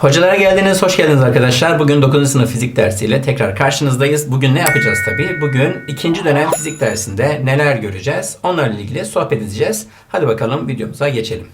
Hocalara geldiniz, hoş geldiniz arkadaşlar. Bugün 9. sınıf fizik dersiyle tekrar karşınızdayız. Bugün ne yapacağız tabii? Bugün ikinci dönem fizik dersinde neler göreceğiz? Onlarla ilgili sohbet edeceğiz. Hadi bakalım videomuza geçelim.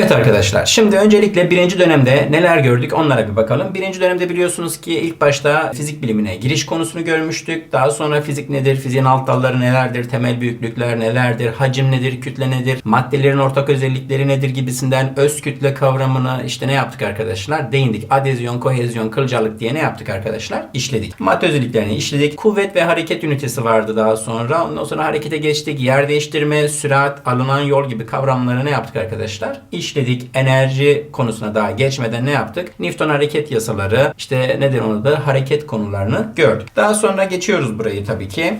Evet arkadaşlar, şimdi öncelikle birinci dönemde neler gördük onlara bir bakalım. Birinci dönemde biliyorsunuz ki ilk başta fizik bilimine giriş konusunu görmüştük. Daha sonra fizik nedir, fiziğin alt dalları nelerdir, temel büyüklükler nelerdir, hacim nedir, kütle nedir, maddelerin ortak özellikleri nedir gibisinden öz kütle kavramını işte ne yaptık arkadaşlar? Değindik. Adezyon, kohezyon, kılcalık diye ne yaptık arkadaşlar? İşledik. Madde özelliklerini işledik. Kuvvet ve hareket ünitesi vardı daha sonra. Ondan sonra harekete geçtik. Yer değiştirme, sürat, alınan yol gibi kavramları ne yaptık arkadaşlar? İşledik. Enerji konusuna daha geçmeden ne yaptık? Newton hareket yasaları, işte nedir onu da hareket konularını gördük. Daha sonra geçiyoruz burayı tabii ki.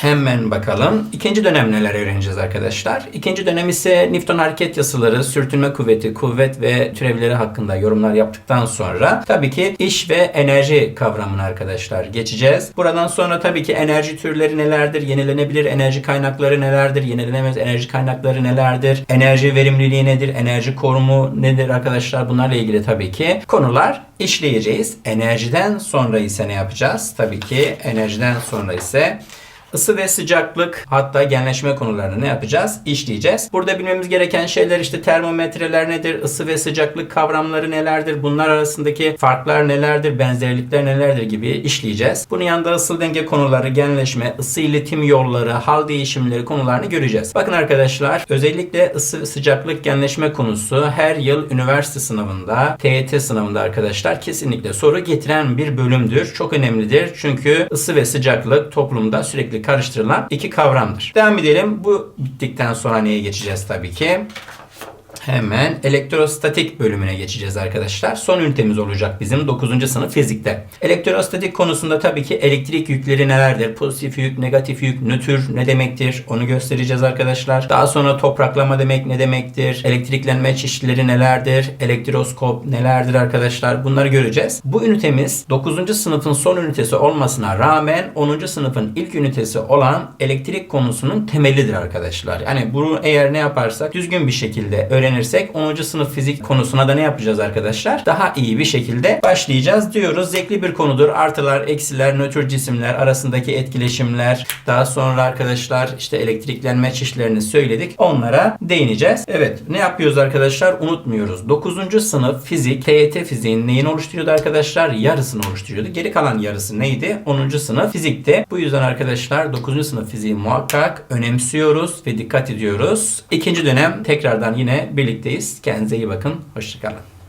Hemen bakalım. İkinci dönem neler öğreneceğiz arkadaşlar? İkinci dönem ise Newton hareket yasaları, sürtünme kuvveti, kuvvet ve türevleri hakkında yorumlar yaptıktan sonra tabii ki iş ve enerji kavramını arkadaşlar geçeceğiz. Buradan sonra tabii ki enerji türleri nelerdir? Yenilenebilir enerji kaynakları nelerdir? Yenilenemez enerji kaynakları nelerdir? Enerji verimliliği nedir? Enerji korumu nedir arkadaşlar? Bunlarla ilgili tabii ki konular işleyeceğiz. Enerjiden sonra ise ne yapacağız? Tabii ki enerjiden sonra ise Isı ve sıcaklık hatta genleşme konularını ne yapacağız? İşleyeceğiz. Burada bilmemiz gereken şeyler işte termometreler nedir? Isı ve sıcaklık kavramları nelerdir? Bunlar arasındaki farklar nelerdir? Benzerlikler nelerdir gibi işleyeceğiz. Bunun yanında ısıl denge konuları, genleşme, ısı iletim yolları, hal değişimleri konularını göreceğiz. Bakın arkadaşlar özellikle ısı sıcaklık genleşme konusu her yıl üniversite sınavında, TYT sınavında arkadaşlar kesinlikle soru getiren bir bölümdür. Çok önemlidir. Çünkü ısı ve sıcaklık toplumda sürekli karıştırılan iki kavramdır. Devam edelim. Bu bittikten sonra neye geçeceğiz tabii ki? Hemen elektrostatik bölümüne geçeceğiz arkadaşlar. Son ünitemiz olacak bizim 9. sınıf fizikte. Elektrostatik konusunda tabii ki elektrik yükleri nelerdir? Pozitif yük, negatif yük, nötr ne demektir? Onu göstereceğiz arkadaşlar. Daha sonra topraklama demek ne demektir? Elektriklenme çeşitleri nelerdir? Elektroskop nelerdir arkadaşlar? Bunları göreceğiz. Bu ünitemiz 9. sınıfın son ünitesi olmasına rağmen 10. sınıfın ilk ünitesi olan elektrik konusunun temelidir arkadaşlar. Yani bunu eğer ne yaparsak düzgün bir şekilde öğrenirsek 10. sınıf fizik konusuna da ne yapacağız arkadaşlar? Daha iyi bir şekilde başlayacağız diyoruz. Zevkli bir konudur. Artılar, eksiler, nötr cisimler arasındaki etkileşimler. Daha sonra arkadaşlar işte elektriklenme çeşitlerini söyledik. Onlara değineceğiz. Evet ne yapıyoruz arkadaşlar? Unutmuyoruz. 9. sınıf fizik, TYT fiziğin neyini oluşturuyordu arkadaşlar? Yarısını oluşturuyordu. Geri kalan yarısı neydi? 10. sınıf fizikte. Bu yüzden arkadaşlar 9. sınıf fiziği muhakkak önemsiyoruz ve dikkat ediyoruz. İkinci dönem tekrardan yine birlikteyiz. Kendinize iyi bakın. Hoşçakalın.